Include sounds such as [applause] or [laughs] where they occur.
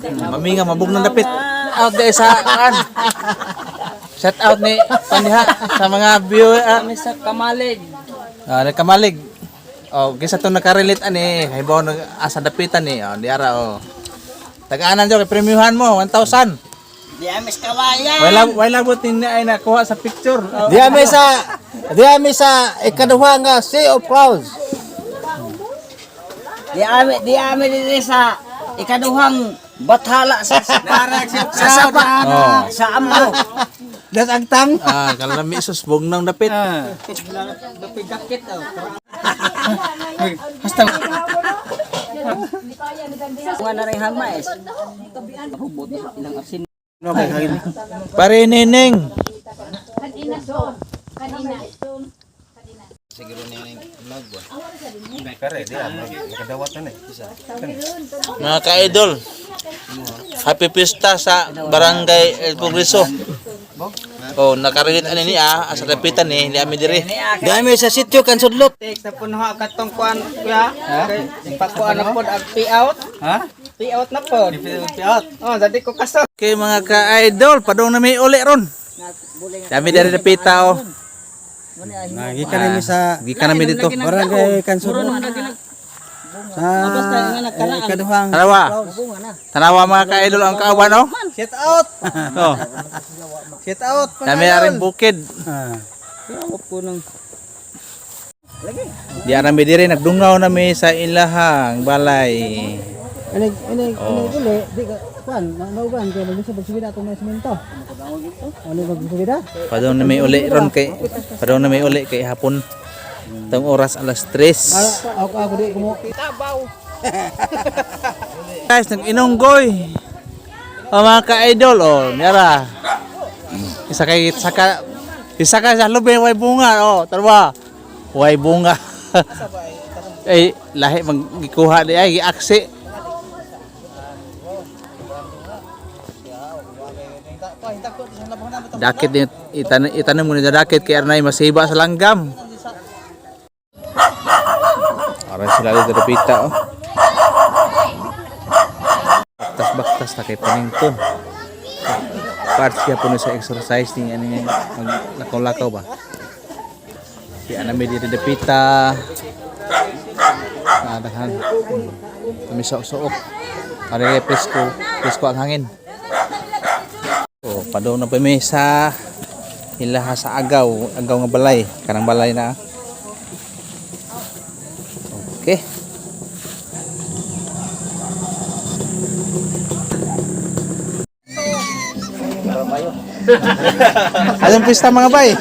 Mami nga mabog ng dapit. Out guys sa kan. Shout out ni Pandiha sa mga view ah, Kami sa Kamalig. ah, nagkamalig. Oh, gisa to nakarelate ani, hibaw nag asa dapitan ni. Oh, diara oh. Tagaanan jo kay premiuhan mo 1,000. Di amis kawayan. Wala wala butin na ay nakuha sa picture. Oh, Di ami sa di ami sa ikaduha nga Sea of Clouds. Di ami di ami diri sa ikaduhang bathala sa [laughs] sa, sa saba. Oh. Sa amo. Das agtang. Ah, kalami sus bog ng dapit. Dapat jacket oh. Hasta Mga na rin hangmais. Hubot ilang asin. Pare neneng. Kanina so. Kanina. Mga ka-idol. Happy Pista sa Barangay El Progreso. Oh, nakarelate ani ni ah, asa dapitan ni, ni ami diri. Di ami sa sitio kan sudlot. Na puno katong kuan kuya. Pakuan na pod ag pay out. Ha? Pay out na pod. Pay out. Oh, dadi ko kaso. Okay mga ka-idol, padong na may uli ron. Dami diri dapita oh. Gikan nami sa Gikan namin dito. barangay kan sudlot. Sa ikaduhang Tanawa. Tanawa mga ka-idol ang kaawan oh. Shout out. Oh, Shout out. dami na rin bukid. Ah. Di arami diri nagdungaw nami sa ilahang balay. Ini ini Oh. ini uli di ka kuan nauban kay magsa pagsubida ato na semento. Ano pagsubida? Padong na may uli ron kay padong na may uli kay hapon. Tong oras alas 3. Ako ako di kumo. [laughs] Guys, nag-inunggoy. O mga ka-idol, oh, mira. Isa kay saka isa ka sa lubi way bunga, oh, tarwa. Way bunga. [laughs] ay lahi magikuha di ay giaksi. Dakit din itan itanim mo ni dakit kay arnay masiba sa langgam. Aray sila dito pita oh. Baktas-baktas na kay panington. Part siya po sa exercise ni ano mag lakaw-lakaw ba. Na may dito dapita. Nadahan. Kami sa usook. Ari presko, presko ang hangin. Oh, padaw na pa sa ilaha sa agaw, agaw nga balay, kanang balay na. Okay. [laughs] Anong pista mga bay?